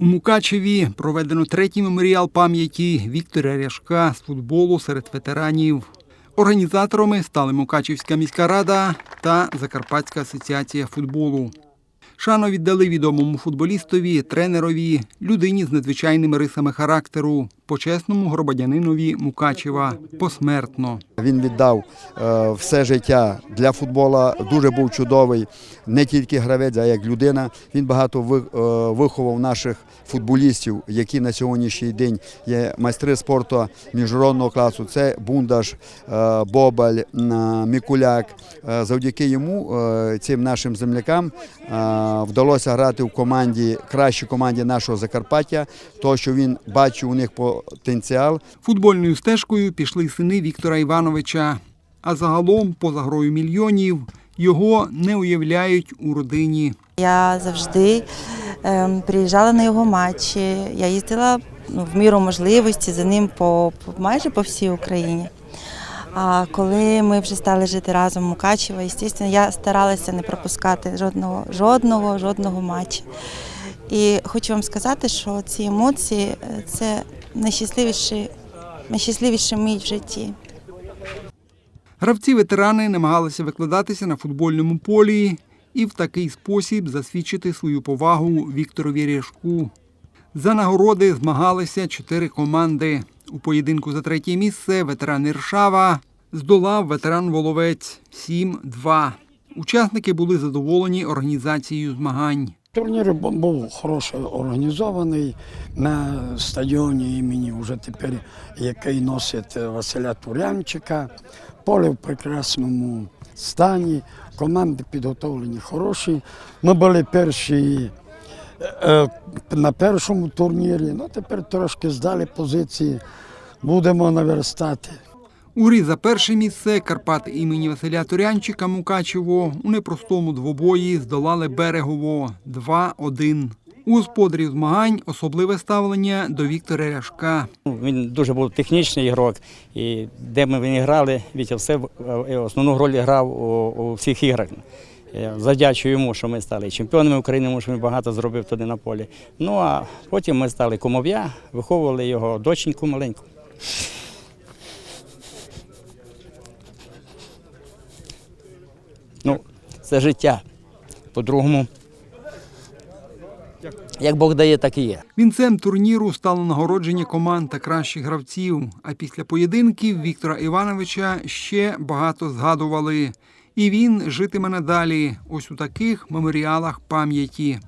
У Мукачеві проведено третій меморіал пам'яті Віктора Ряшка з футболу серед ветеранів. Організаторами стали Мукачівська міська рада та Закарпатська асоціація футболу. Шану віддали відомому футболістові, тренерові, людині з надзвичайними рисами характеру, почесному громадянинові Мукачева посмертно. Він віддав е, все життя для футбола. Дуже був чудовий, не тільки гравець, а як людина. Він багато е, виховав наших футболістів, які на сьогоднішній день є майстри спорту міжнародного класу. Це Бундаш, е, Бобаль, Мікуляк. Завдяки йому, цим нашим землякам, вдалося грати в команді, кращій команді нашого Закарпаття, тому що він бачив у них потенціал. Футбольною стежкою пішли сини Віктора Івановича. А загалом, поза грою мільйонів, його не уявляють у родині. Я завжди ем, приїжджала на його матчі. Я їздила ну, в міру можливості за ним по майже по всій Україні. А коли ми вже стали жити разом у Мукачево, звісно, я старалася не пропускати жодного, жодного, жодного матчу. І хочу вам сказати, що ці емоції е, це найщасливіші, найщасливіші мить в житті. Гравці-ветерани намагалися викладатися на футбольному полі і в такий спосіб засвідчити свою повагу Вікторові Ряшку. За нагороди змагалися чотири команди. У поєдинку за третє місце ветеран Іршава здолав ветеран Воловець 7-2. Учасники були задоволені організацією змагань. Турнір був хороше організований на стадіоні імені вже тепер, який носить Василя Турянчика. Поле в прекрасному стані, команди підготовлені хороші. Ми були перші е, на першому турнірі, ну тепер трошки здали позиції, будемо наверстати. У грі за перше місце Карпати імені Василя Турянчика Мукачево у непростому двобої здолали Берегово 2-1. У господарів змагань особливе ставлення до Віктора Ряшка. Ну, Він дуже був технічний ігрок, і де ми він грали, Вітя все е, основну роль грав у, у всіх іграх. Я Завдячую йому, що ми стали чемпіонами України, тому що він багато зробив туди на полі. Ну а потім ми стали кумов'я, виховували його доченьку маленьку. Ну, це життя. По-другому, як Бог дає, так і є. Вінцем турніру стало нагородження команд та кращих гравців. А після поєдинків Віктора Івановича ще багато згадували. І він житиме надалі ось у таких меморіалах пам'яті.